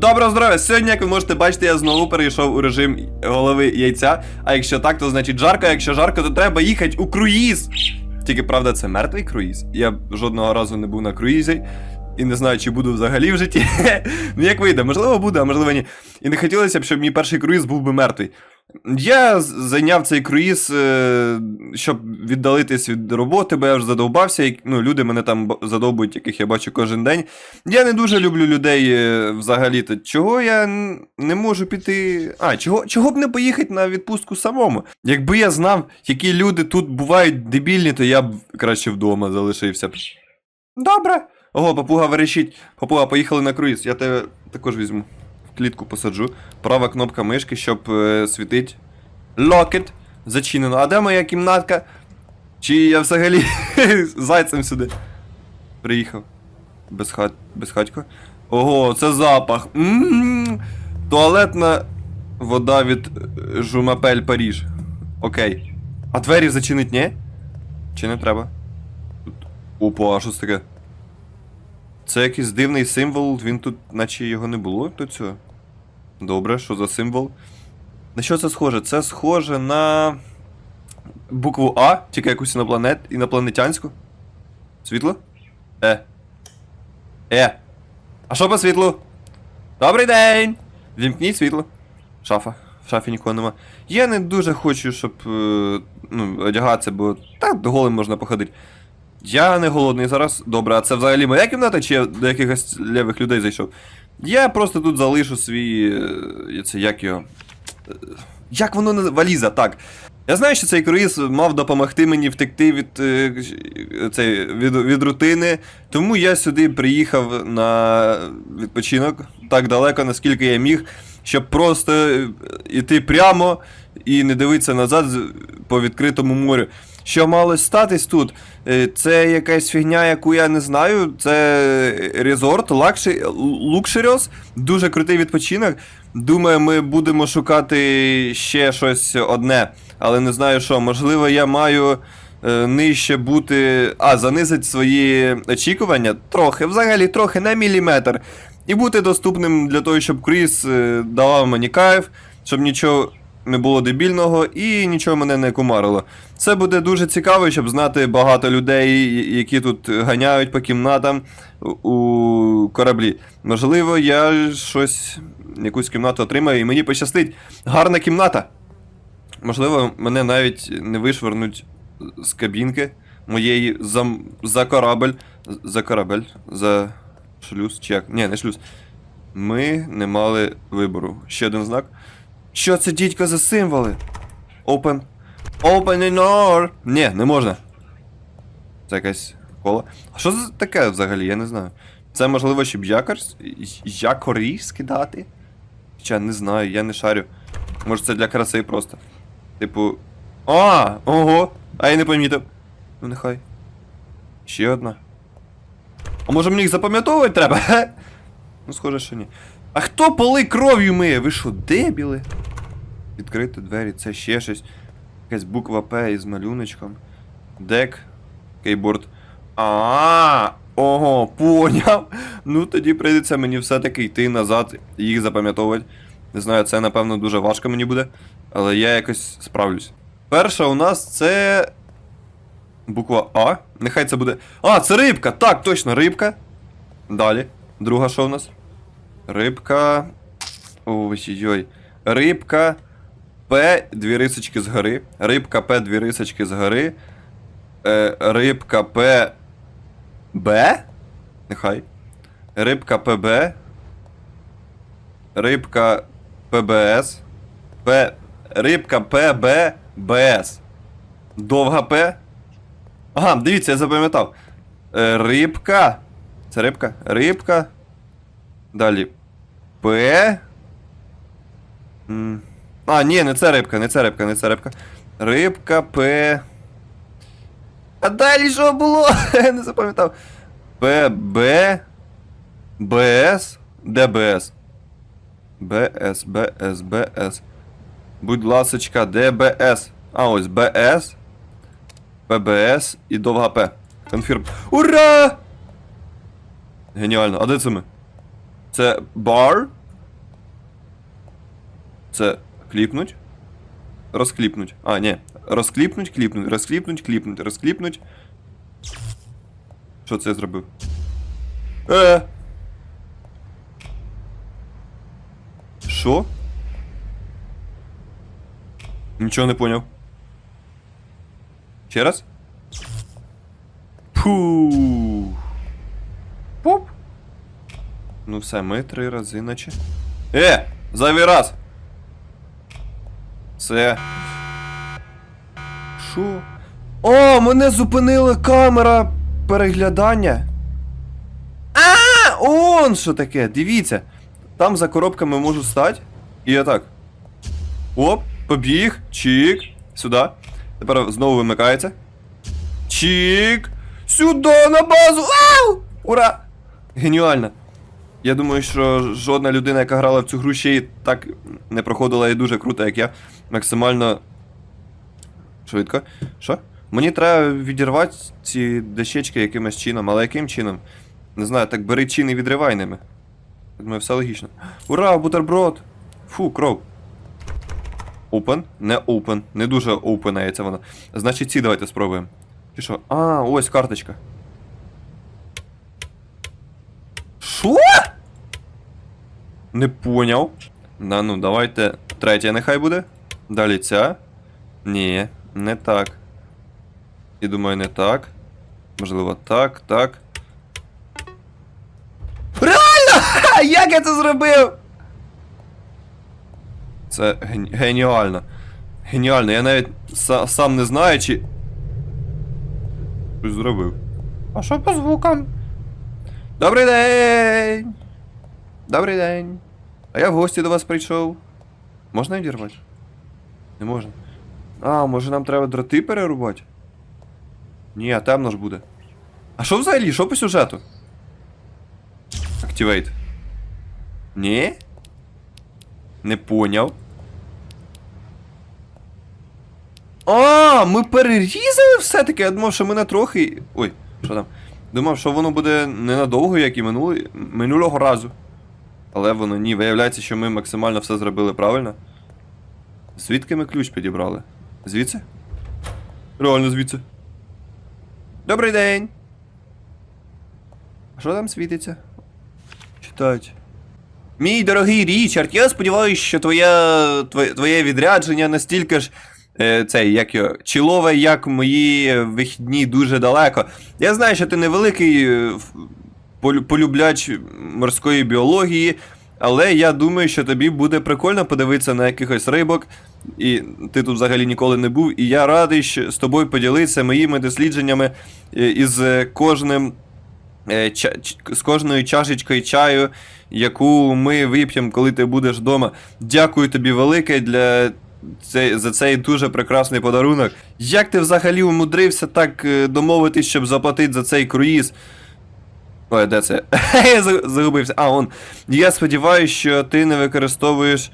Доброго здоров'я! Сьогодні, як ви можете бачити, я знову перейшов у режим голови яйця. А якщо так, то значить жарко, якщо жарко, то треба їхати у круїз. Тільки правда, це мертвий круїз. Я жодного разу не був на круїзі. І не знаю, чи буду взагалі в житті. ну як вийде, можливо, буде, а можливо ні. І не хотілося б, щоб мій перший круїз був би мертвий. Я зайняв цей круїз, е, щоб віддалитись від роботи, бо я вже задовбався. Ну, люди мене там задовбують, яких я бачу кожен день. Я не дуже люблю людей е, взагалі-то. Чого я не можу піти. А, чого, чого б не поїхати на відпустку самому? Якби я знав, які люди тут бувають дебільні, то я б краще вдома залишився. Добре. Ого, папуга верещить. Папуга, поїхали на круїз. Я тебе також візьму. Клітку посаджу. Права кнопка мишки, щоб е, світить. Локет. Зачинено. А де моя кімнатка? Чи я взагалі зайцем сюди? Приїхав. Безхат... Безхатько. Ого, це запах. М-м-м. Туалетна вода від е, Жумапель Паріж. Окей. А двері зачинить, ні? Чи не треба? Опа, а що це таке? Це якийсь дивний символ, він тут, наче його не було до цього. Добре, що за символ? На що це схоже? Це схоже на букву А, тільки якусь інопланет... інопланетянську. Світло? Е. Е. А що по світлу? Добрий день! Вімкніть світло. Шафа. В шафі нікого нема. Я не дуже хочу, щоб е, ну, одягатися, бо так голим можна походити. Я не голодний зараз. Добре, а це взагалі моя кімната, чи я до якихось лівих людей зайшов? Я просто тут залишу свій. е, Це як його. Е, Як воно не. Валіза, так. Я знаю, що цей круїз мав допомогти мені втекти від, е, цей, від, від рутини, тому я сюди приїхав на відпочинок так далеко, наскільки я міг, щоб просто іти прямо і не дивитися назад по відкритому морю. Що мало статись тут? Е, Це якась фігня, яку я не знаю. Це резорт, лакші, лукшеріос, дуже крутий відпочинок. Думаю, ми будемо шукати ще щось одне, але не знаю що. Можливо, я маю е, нижче бути. А, занизити свої очікування трохи, взагалі трохи на міліметр. І бути доступним для того, щоб Кріс е, давав мені кайф, щоб нічого не було дебільного і нічого мене не кумарило. Це буде дуже цікаво, щоб знати багато людей, які тут ганяють по кімнатам у- кораблі. Можливо, я щось, якусь кімнату отримаю і мені пощастить. Гарна кімната. Можливо, мене навіть не вишвернуть з кабінки моєї за, за корабль. За корабль, за шлюз, чи як? Ні, не шлюз. Ми не мали вибору. Ще один знак. Що це дідько за символи? Open. Open the door. Ні, не можна. Це якась кола. А що це таке взагалі? Я не знаю. Це можливо, щоб якорс? Якорі скидати? Хоча не знаю, я не шарю. Може це для краси просто. Типу. А, ого! А я не помітив. Ну нехай. Ще одна. А може мені їх запам'ятовувати треба? Ну, схоже, що ні. А хто поли кров'ю миє? Ви що, дебіли? Відкрити двері, це ще щось. Якась буква П із малюночком. Дек. Кейборд. А, ого, поняв. Ну тоді прийдеться мені все-таки йти назад і їх запам'ятовувати. Не знаю, це напевно дуже важко мені буде, але я якось справлюсь. Перша у нас це. Буква А. Нехай це буде. А, це рибка! Так, точно, рибка. Далі. Друга що у нас? Рибка. Ой-ой-ой. Рибка. П, дві рисочки згори. Рибка П, дві рисочки згори. Е, рибка П. Б? Нехай. Рибка ПБ. Рибка ПБС. П. Рибка ПБ БС. Довга П. Ага, дивіться, я запам'ятав. Е, рибка. Це рибка? Рибка. Далі. П. А, ні, не це рибка, не це рибка, не це рибка. Рибка П. А далі що було? Я не запам'ятав. П, Б. БС. ДБС. БС, БС, БС. Будь ласочка, ДБС. А, ось БС. ПБС і довга П. Конфірм. Ура! Геніально. А де це ми? Це бар? Це кліпнуть. Розкліпнуть. А, ні. Розкліпнуть, кліпнуть, розкліпнуть, кліпнуть, розкліпнуть. Що це я зробив? Е. Що? Нічого не поняв. Ще раз? Пу. Пуп. Ну все, ми три рази наче. Е! Зайвий раз! Все. Що? О, мене зупинила камера переглядання. А, он що таке, дивіться. Там за коробками можу стати. І я так. Оп, побіг, чик. Сюди. Тепер знову вимикається. Чик. Сюди на базу. Ау! Ура! Геніально. Я думаю, що жодна людина, яка грала в цю гру, ще й так не проходила і дуже круто, як я. Максимально. Швидко. Що? Мені треба відірвати ці дощечки якимось чином, але яким чином? Не знаю, так бери чин і відривай ними. Я думаю, все логічно. Ура, бутерброд! Фу, кров. Open? Не open. Не дуже опенається воно. Значить, ці давайте спробуємо. Чи що? А, ось карточка. Що? Не поняв. Да, ну, давайте. Третя нехай буде. Далі ця. Ні, не так. І думаю, не так. Можливо, так, так. Реально! Ха, Як я це зробив? Це ген- геніально. Геніально, я навіть са- сам не знаю, чи. Щось зробив. А що по звукам? Добрий день! Добрий день. А я в гості до вас прийшов. Можна відірвати? Не можна. А, може нам треба дроти перерубати? Ні, темно ж буде. А що взагалі? Що по сюжету? Activate. Ні? Не поняв. А, ми перерізали все-таки. Я думав, що мене трохи. Ой, що там? Думав, що воно буде ненадовго, як і минулий... минулого разу. Але воно ні, виявляється, що ми максимально все зробили правильно. Звідки ми ключ підібрали? Звідси? Реально звідси. Добрий день. А що там світиться? Читать. Мій дорогий Річард, я сподіваюся, що твоє, твоє відрядження настільки ж. Е, цей, як його, чілове, як мої вихідні дуже далеко. Я знаю, що ти невеликий е, полюбляч морської біології, але я думаю, що тобі буде прикольно подивитися на якихось рибок. І ти тут взагалі ніколи не був. І я радий що з тобою поділитися моїми дослідженнями е, із кожним. з кожною чашечкою чаю, яку ми вип'ємо, коли ти будеш вдома. Дякую тобі велике для цей, за цей дуже прекрасний подарунок. Як ти взагалі умудрився так е, домовитись, щоб заплатити за цей круїз? Ой, де це? Я загубився. А, он. Я сподіваюся, що ти не використовуєш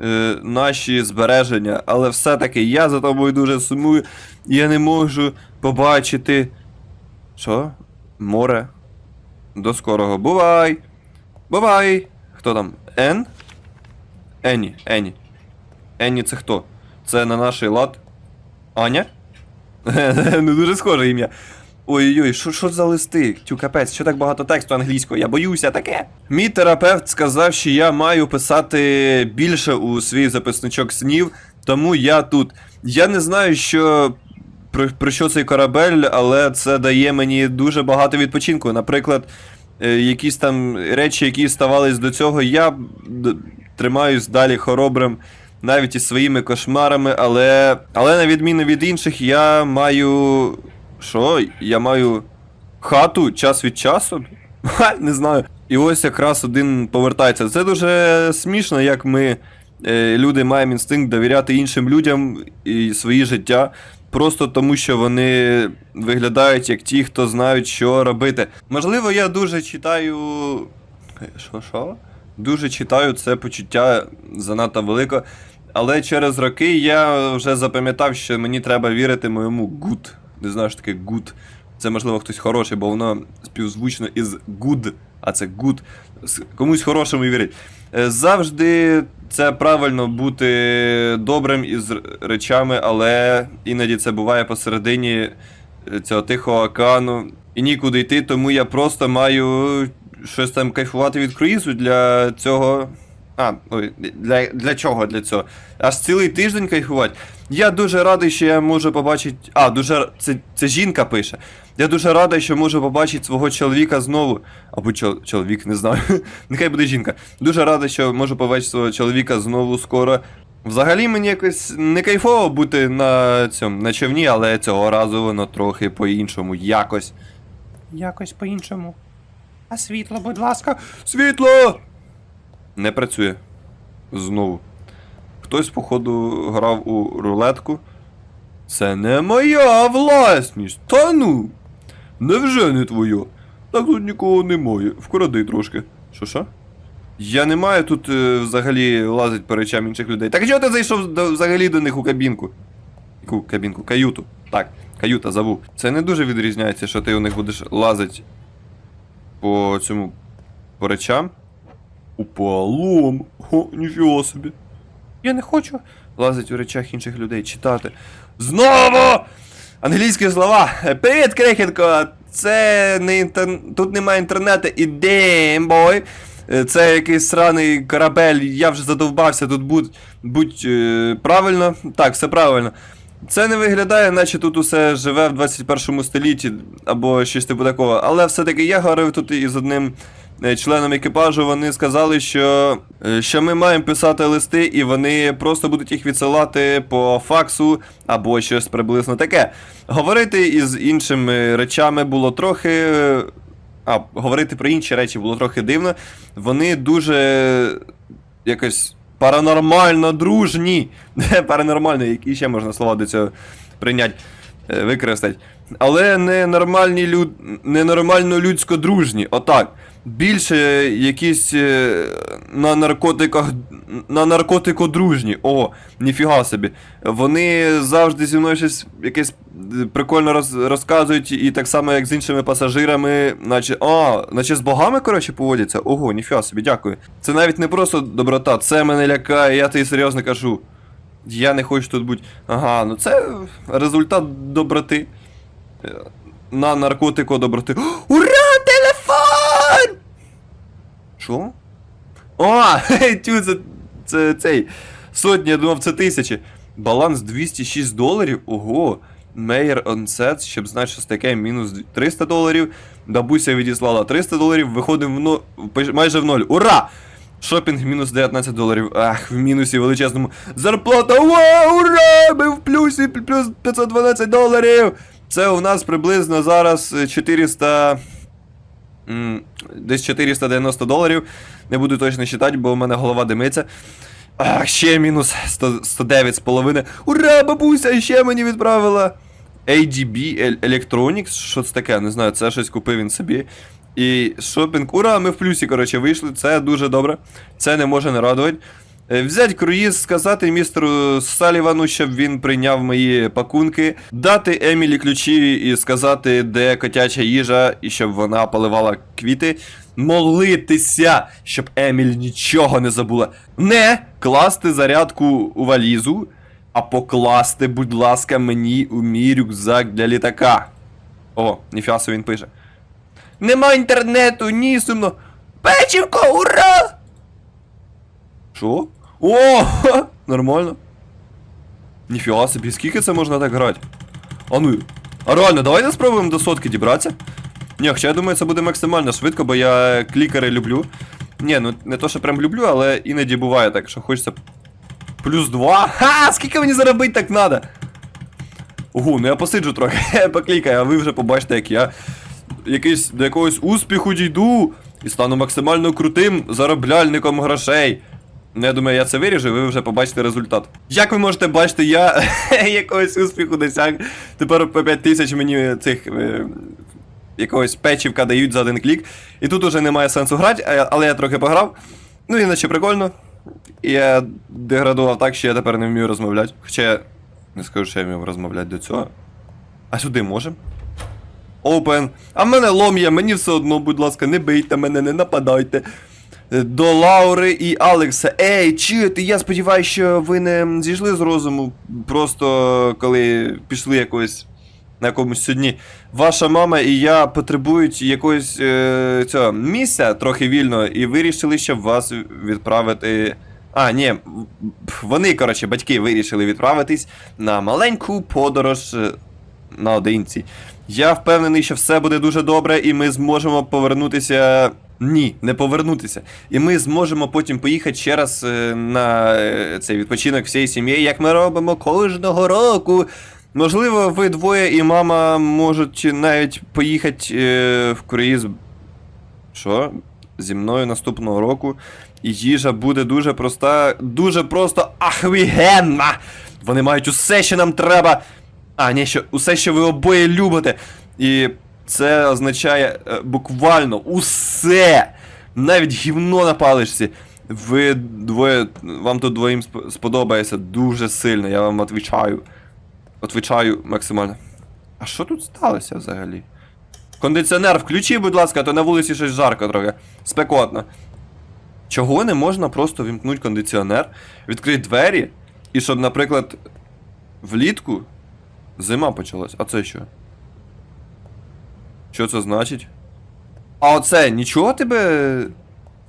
е, наші збереження, але все-таки я за тобою дуже сумую. Я не можу побачити. Що? Море. До скорого. Бувай! Бувай! Хто там? Ен? Ені, Ені. Енні це хто? Це на наш лад. Аня? Не дуже схоже ім'я. Ой-ой, що, за листи? Тю капець, що так багато тексту англійською? Я боюся таке. Мій терапевт сказав, що я маю писати більше у свій записничок снів, тому я тут. Я не знаю, що. Про, про що цей корабель, але це дає мені дуже багато відпочинку. Наприклад, е, якісь там речі, які ставались до цього, я тримаюсь далі хоробрим навіть із своїми кошмарами, але. Але на відміну від інших, я маю. Що? Я маю хату час від часу? Ха, не знаю. І ось якраз один повертається. Це дуже смішно, як ми, е, люди, маємо інстинкт довіряти іншим людям і свої життя. Просто тому, що вони виглядають як ті, хто знають, що робити. Можливо, я дуже читаю. Е, Що, що? Дуже читаю це почуття занадто велике. Але через роки я вже запам'ятав, що мені треба вірити моєму good. Не знаю, що таке good. Це можливо хтось хороший, бо воно співзвучно із good. а це good. Комусь хорошому вірить. Е, Завжди це правильно бути добрим із речами, але іноді це буває посередині е, цього тихого океану. І нікуди йти, тому я просто маю щось там кайфувати від круїзу для цього. А, ой, для, для чого для цього? Аж цілий тиждень кайфувати. Я дуже радий, що я можу побачити. А, дуже це, це жінка пише. Я дуже радий, що можу побачити свого чоловіка знову. Або чол- чоловік, не знаю. Нехай буде жінка. Дуже радий, що можу побачити свого чоловіка знову скоро. Взагалі мені якось не кайфово бути на цьому на човні, але цього разу воно трохи по-іншому. Якось. Якось по-іншому. А світло, будь ласка. Світло! Не працює. Знову. Хтось, походу, грав у рулетку. Це не моя власність. Та ну. Невже не твоя? Так тут нікого немає. Вкради трошки. Що що? Я не маю тут е, взагалі лазить по речам інших людей. Так чого ти зайшов взагалі до них у кабінку? Яку кабінку? Каюту. Так, каюта забув. Це не дуже відрізняється, що ти у них будеш лазити по цьому по речам. У полом. О, ніфіга собі. Я не хочу лазити у речах інших людей, читати. Знову! Англійські слова. Привіт, крехітко! Це не інтер... Тут немає інтернету і дембой. Це якийсь сраний корабель, я вже задовбався тут будь, будь е, правильно. Так, все правильно. Це не виглядає, наче тут усе живе в 21 столітті або щось типу такого. Але все-таки я говорив тут із одним е, членом екіпажу. Вони сказали, що, е, що ми маємо писати листи, і вони просто будуть їх відсилати по факсу або щось приблизно таке. Говорити із іншими речами було трохи. А, говорити про інші речі було трохи дивно. Вони дуже якось паранормально дружні. Паранормально, які ще можна слова до цього прийняти, е, використати. Але не нормальні люд... ненормально людсько дружні. Отак. Більше якісь е, на наркотиках на наркотико дружні. О, ніфіга собі. Вони завжди зі мною щось якесь е, прикольно роз... розказують, і так само, як з іншими пасажирами, наче. А, наче з богами, коротше, поводяться. Ого, ніфіга собі, дякую. Це навіть не просто доброта, це мене лякає, я тобі серйозно кажу. Я не хочу тут бути. Ага, ну це результат доброти. Е, На наркотику доброти. Ура! Що? О, тю, це, це цей. Сотні, я думав, це тисячі. Баланс 206 доларів. Ого. Мейер онсет, щоб знати, що таке, мінус 300 доларів. Бабуся відіслала 300 доларів, виходимо в но... майже в ноль. Ура! Шопінг мінус 19 доларів. Ах, в мінусі величезному. Зарплата! Вау, ура! Ми в плюсі плюс 512 доларів! Це у нас приблизно зараз е, 400. Десь 490 доларів. Не буду точно читати, бо в мене голова димиться. Ах, ще мінус 100, 109. Ура, бабуся, ще мені відправила. ADB Electronics, що це таке, не знаю, це щось купив він собі. І шопінг, ура, ми в плюсі, коротше, вийшли, це дуже добре. Це не може не радувати. Е, Взять круїз, сказати містеру Салівану, щоб він прийняв мої пакунки, дати Емілі ключі і сказати, де котяча їжа, і щоб вона поливала квіти. Молитися, щоб Еміль нічого не забула. Не класти зарядку у валізу, а покласти, будь ласка, мені у мій рюкзак для літака. О, ніфіга він пише. Нема інтернету, ні, сумно. Печівко, ура! Що? О! Нормально. Ніфіга собі, скільки це можна так грати? А ну. А реально, давайте спробуємо до сотки дібратися. Ні, хоча я думаю, це буде максимально швидко, бо я клікери люблю. Ні, ну не то, що прям люблю, але іноді буває так, що хочеться. Плюс два. Ха! Скільки мені заробити так надо? Ого, ну я посиджу трохи, поклікаю, а ви вже побачите, як я якийсь до якогось успіху дійду і стану максимально крутим заробляльником грошей. Ну, я думаю, я це виріжу, і ви вже побачите результат. Як ви можете бачити, я якогось успіху досяг. Тепер по 5 тисяч мені цих е, якогось печівка дають за один клік. І тут уже немає сенсу грати, але я трохи пограв. Ну, іначе прикольно. Я деградував так, що я тепер не вмію розмовляти. Хоча я не скажу, що я вмів розмовляти до цього. А сюди можем? Open. А в мене лом є, мені все одно, будь ласка, не бийте мене, не нападайте. Е, До Лаури і Алекса. Ей, чуєте, я сподіваюся, що ви не зійшли з розуму, просто коли пішли якось на якомусь судні. Ваша мама і я потребують якогось е, цього місця трохи вільного, і вирішили, щоб вас відправити. А, ні, вони, коротше, батьки вирішили відправитись на маленьку подорож е, наодинці. Я впевнений, що все буде дуже добре, і ми зможемо повернутися. Ні, не повернутися. І ми зможемо потім поїхати ще раз е, на е, цей відпочинок всією сім'єю, як ми робимо кожного року. Можливо, ви двоє і мама можуть навіть поїхати е, в круїз. Що? Зі мною наступного року. І їжа буде дуже проста, дуже просто ахвігенна! Вони мають усе, що нам треба. А, ні, що усе, що ви обоє любите. І це означає е, буквально усе. Навіть гівно на паличці. Ви двоє. Вам тут двоїм сподобається дуже сильно, я вам відвічаю. Отвічаю максимально. А що тут сталося взагалі? Кондиціонер включи, будь ласка, а то на вулиці щось жарко трохи. Спекотно. Чого не можна просто вімкнути кондиціонер, відкрити двері, і щоб, наприклад, влітку зима почалась. А це що? Що це значить? А оце нічого тебе.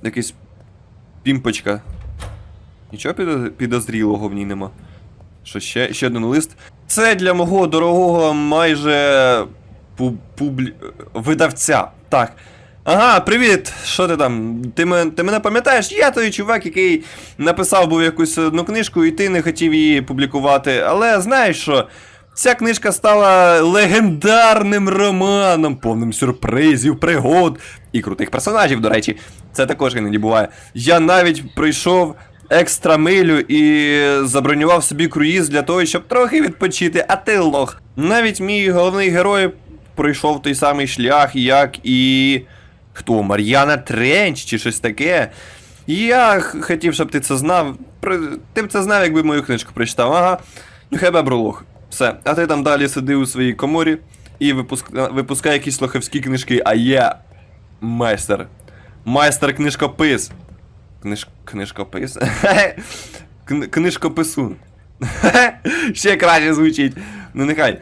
Якийсь пімпочка. Нічого підозрілого в ній нема. Що ще? Ще один лист. Це для мого дорогого майже публі... видавця. Так. Ага, привіт! Що ти там? Ти, мен- ти мене пам'ятаєш? Я той чувак, який написав був якусь одну книжку, і ти не хотів її публікувати. Але знаєш що? Ця книжка стала легендарним романом, повним сюрпризів, пригод і крутих персонажів, до речі. Це також іноді буває. Я навіть прийшов екстра милю і забронював собі круїз для того, щоб трохи відпочити, а ти лох. Навіть мій головний герой пройшов той самий шлях, як і. Хто? Мар'яна Тренч чи щось таке. Я хотів, щоб ти це знав. Ти б це знав, якби мою книжку прочитав. Ага. Ну хай броглох. Все. А ти там далі сиди у своїй коморі і випуск... випускай якісь лоховські книжки, а я майстер. Майстер книжкопис. Книж... Книжкопис? Кн... Книжкописун. Ще краще звучить. Ну нехай.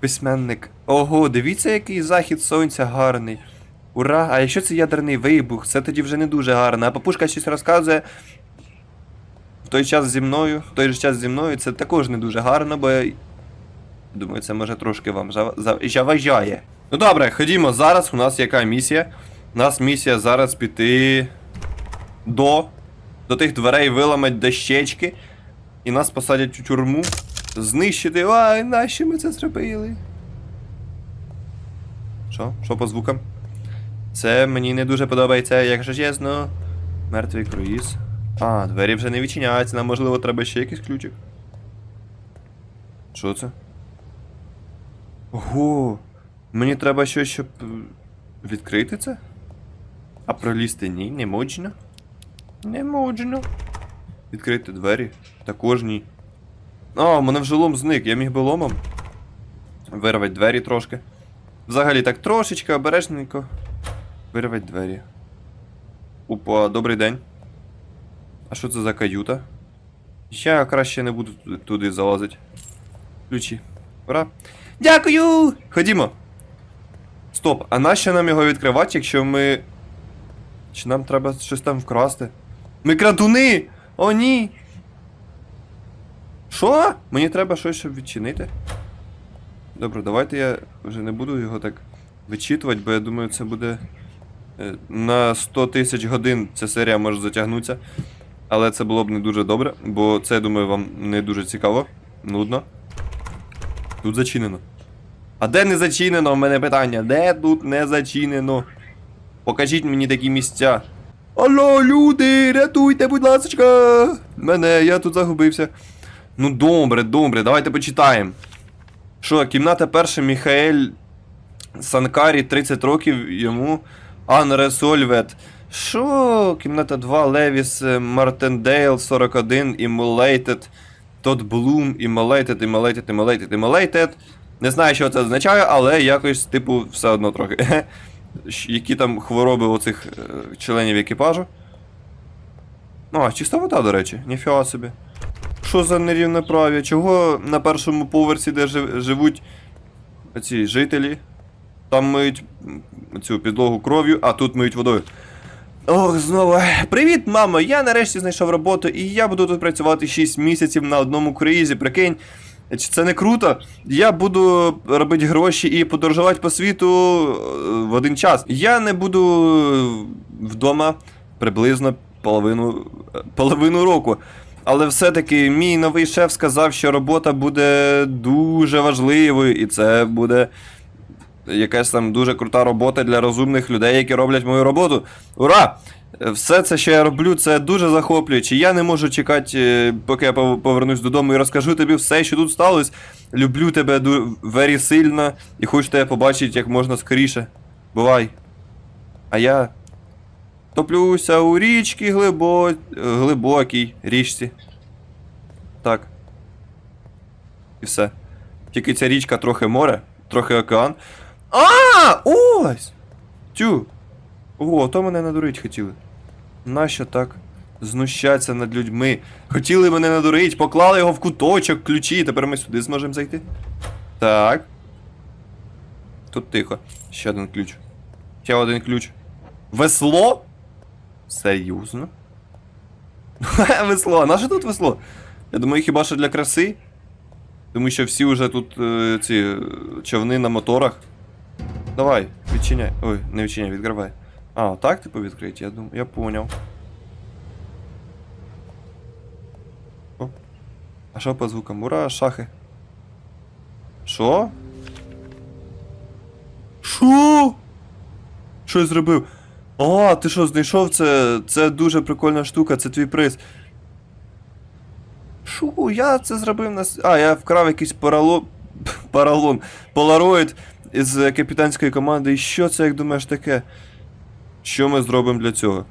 Письменник. Ого, дивіться, який захід сонця гарний. Ура! А якщо це ядерний вибух, це тоді вже не дуже гарно. А папушка щось розказує. В той час зі мною, в той же час зі мною, це також не дуже гарно, бо думаю, це може трошки вам зав- зав- заважає. Ну добре, ходімо. Зараз у нас яка місія? У нас місія зараз піти до. До тих дверей виламать дощечки. І нас посадять у тюрму. Знищити. Ай, нащо ми це зробили? Що? Що по звукам? Це мені не дуже подобається, якщо чесно. Мертвий круїз. А, двері вже не відчиняються, нам можливо треба ще якийсь ключик. Що це? Ого! Мені треба щось, щоб е, відкрити це? А пролізти ні, не можна. Не можна. Відкрити двері. Також ні. А, мене вже лом зник, я міг би ломом. Вирвати двері трошки. Взагалі так трошечки обережненько. Вирвати двері. Опа, добрий день. А що це за каюта? Я краще не буду туди залазити. Ключі. Ура. Дякую! Ходімо. Стоп, а нащо нам його відкривати, якщо ми. Чи нам треба щось там вкрасти? Ми крадуни! О, ні! Що? Мені треба щось, щоб відчинити. Добре, давайте я вже не буду його так вичитувати, бо я думаю, це буде. е, На 100 тисяч годин ця серія може затягнутися. Але це було б не дуже добре, бо це, я думаю, вам не дуже цікаво. Нудно. Тут зачинено. А де не зачинено? У мене питання. Де тут не зачинено? Покажіть мені такі місця. Алло, люди, рятуйте, будь ласка. Мене, я тут загубився. Ну добре, добре, давайте почитаємо. Що, кімната перша Міхаель Санкарі, 30 років йому. Unresolved. Що? Кімната 2 Левіс Мартендейл 41 Immolated. Тот Блум Immolated, Immolated, Immolated, Immolated. Не знаю, що це означає, але якось, типу, все одно трохи. Які там хвороби у цих е, членів екіпажу. Ну, а чиста вода, до речі, ніфіга собі. Що за нерівноправ'я? Чого на першому поверсі, де живуть ці жителі, там миють цю підлогу кров'ю, а тут миють водою. Ох, знову. Привіт, мамо! Я нарешті знайшов роботу, і я буду тут працювати 6 місяців на одному круїзі, прикинь. Чи це не круто? Я буду робити гроші і подорожувати по світу е, в один час. Я не буду вдома приблизно половину, е, половину року. Але все-таки мій новий шеф сказав, що робота буде дуже важливою, і це буде якась там дуже крута робота для розумних людей, які роблять мою роботу. Ура! Все це, що я роблю, це дуже захоплююче. Я не можу чекати, е, поки я повернусь додому і розкажу тобі все, що тут сталося. Люблю тебе ду- вері сильно і хочу тебе побачити як можна скоріше. Бувай. А я топлюся у річці глибо... глибокій річці. Так. І все. Тільки ця річка трохи море, трохи океан. А! Ось! Тю! О, то мене надурить хотіли. Нащо так? Знущаться над людьми. Хотіли мене надурить, поклали його в куточок, ключі, тепер ми сюди зможемо зайти. Так. Тут тихо. Ще один ключ. Ще один ключ. Весло? Серйозно? весло. А наше тут весло? Я думаю, хіба що для краси? Тому що всі вже тут е, ці е, човни на моторах. Давай, відчиняй. Ой, не відчиняй, відкривай. А, так типу відкриті, я думаю, я поняв. О. А що по звукам? Ура, шахи. Що? Що? Що я зробив? А, ти що, знайшов це? Це дуже прикольна штука, це твій приз. Шу, я це зробив на. А, я вкрав якийсь парало... паралон. Полароїд із капітанської команди. І що це, як думаєш, таке? Що ми зробимо для цього?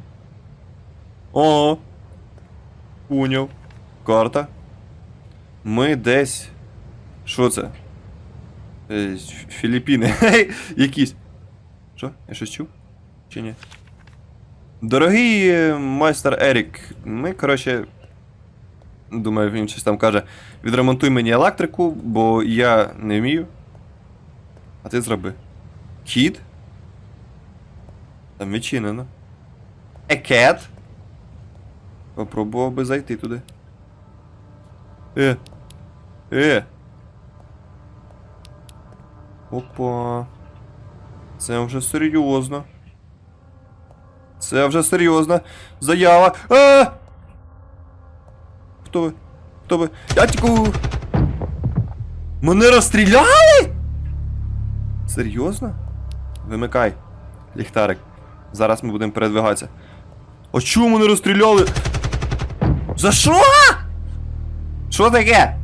О. Поняв. Карта. Ми десь. Що це? Е, Філіппіни. Якісь. Що? Я щось чув? Чи ні? Дорогий е, майстер Ерік, ми, коротше. Думаю, він щось там каже: відремонтуй мені електрику, бо я не вмію. А ти зроби. Кіт? Там відчинено. Екет? Попробував би зайти туди. Е. Е. Опа. Це вже серйозно. Це вже серйозна заява. А! Хто ви? Хто ви? Дядьку! Мене розстріляли? Серйозно? Вимикай, ліхтарик. Зараз ми будемо передвигатися. А чому мене розстріляли? За що? Що таке?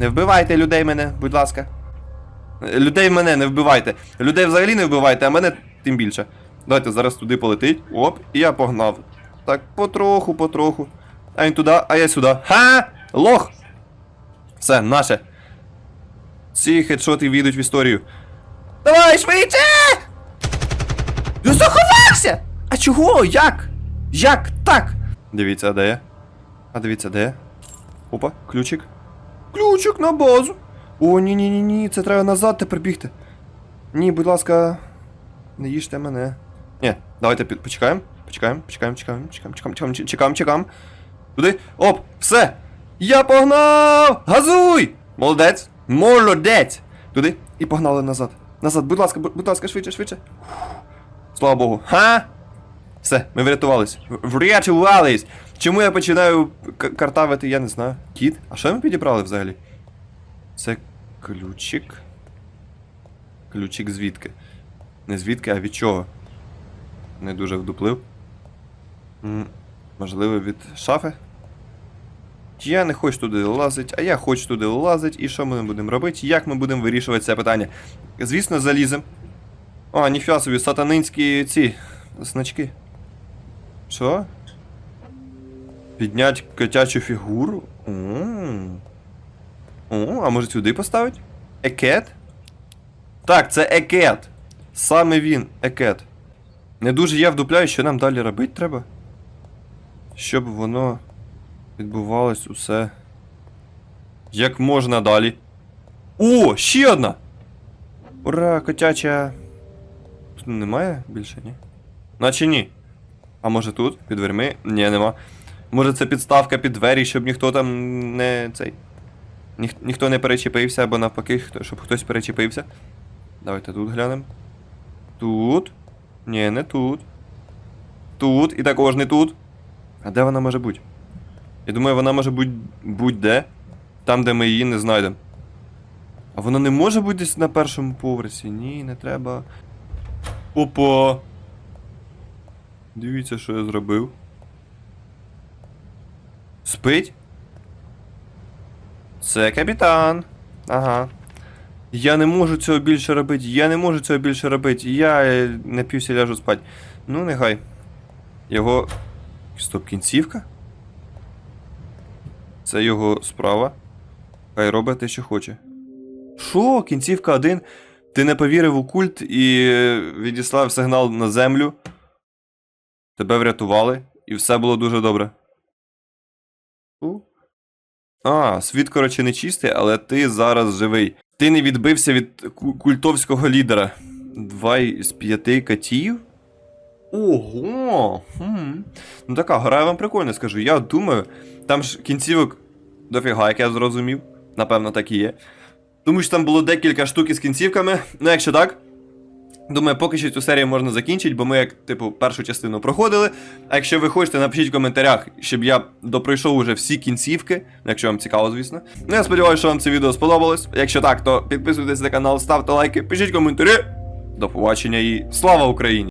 Не вбивайте людей мене, будь ласка. Людей мене не вбивайте. Людей взагалі не вбивайте, а мене тим більше. Давайте зараз туди полетить. Оп, і я погнав. Так, потроху, потроху. А він туди, а я сюди. Ха! Лох! Все, наше. Ці хедшоти війдуть в історію. Давай, швидше! Я заховався! А чого? Як? Як так? Дивіться, а де я? А дивіться, де я? Опа, ключик. Ключик на базу. О, ні, ні, ні, ні, це треба назад тепер бігти. Ні, будь ласка, не їжте мене. Ні, давайте почекаємо. Почекаємо, почекаємо, чекаємо, чекаємо, чекаємо, чекаємо, чекаємо, чекаємо, чекаємо. Туди. Оп, все! Я погнав! Газуй! Молодець! Молодець! Туди і погнали назад. Назад, будь ласка, будь ласка, швидше, швидше. Слава Богу. Ха? Все, ми врятувались. Врятувались! Чому я починаю картавити, я не знаю. Кіт? А що ми підібрали взагалі? Це ключик. Ключик звідки? Не звідки, а від чого? Не дуже вдуплив. Можливо, від шафи? Я не хочу туди лазити, а я хочу туди лазити. І що ми будемо робити? Як ми будемо вирішувати це питання? Звісно, залізем. А, ніфіга собі, сатанинські ці значки. Що? Піднять котячу фігуру? М. О, а може сюди поставить? Екет? Так, це екет. Саме він, екет. Не дуже я вдупляю, що нам далі робити треба. Щоб воно відбувалось усе. Як можна далі. О, ще одна! Ура, котяча. Тут немає більше, ні? Наче ні. А може тут, під дверми? Ні, нема. Може це підставка під двері, щоб ніхто там не цей. Ніх, ніхто не перечепився, або навпаки, хто, щоб хтось перечепився. Давайте тут глянемо. Тут. Ні, не тут. Тут і також не тут. А де вона може бути? Я думаю, вона може бути будь-де. Там, де ми її не знайдемо. А вона не може бути десь на першому поверсі. Ні, не треба. Опа. Дивіться, що я зробив. Спить? Це капітан. Ага. Я не можу цього більше робити. Я не можу цього більше робити. Я напівся ляжу спать. Ну, нехай. Його. Стоп, кінцівка? Це його справа. Хай робить те, що хоче. Що? Кінцівка один? Ти не повірив у культ і відіслав сигнал на землю. Тебе врятували, і все було дуже добре. А, світ, коротше, не чистий, але ти зараз живий. Ти не відбився від культовського лідера. Два із п'яти катів? Ого! Хм. Ну така гра я вам прикольно скажу. Я думаю, там ж кінцівок дофіга, як я зрозумів. Напевно, так і є. Думаю, що там було декілька штук із кінцівками. Ну, якщо так. Думаю, поки що цю серію можна закінчити, бо ми, як, типу, першу частину проходили. А якщо ви хочете, напишіть в коментарях, щоб я допройшов уже всі кінцівки, якщо вам цікаво, звісно. Ну, я сподіваюся, що вам це відео сподобалось. Якщо так, то підписуйтесь на канал, ставте лайки, пишіть коментарі. До побачення і слава Україні!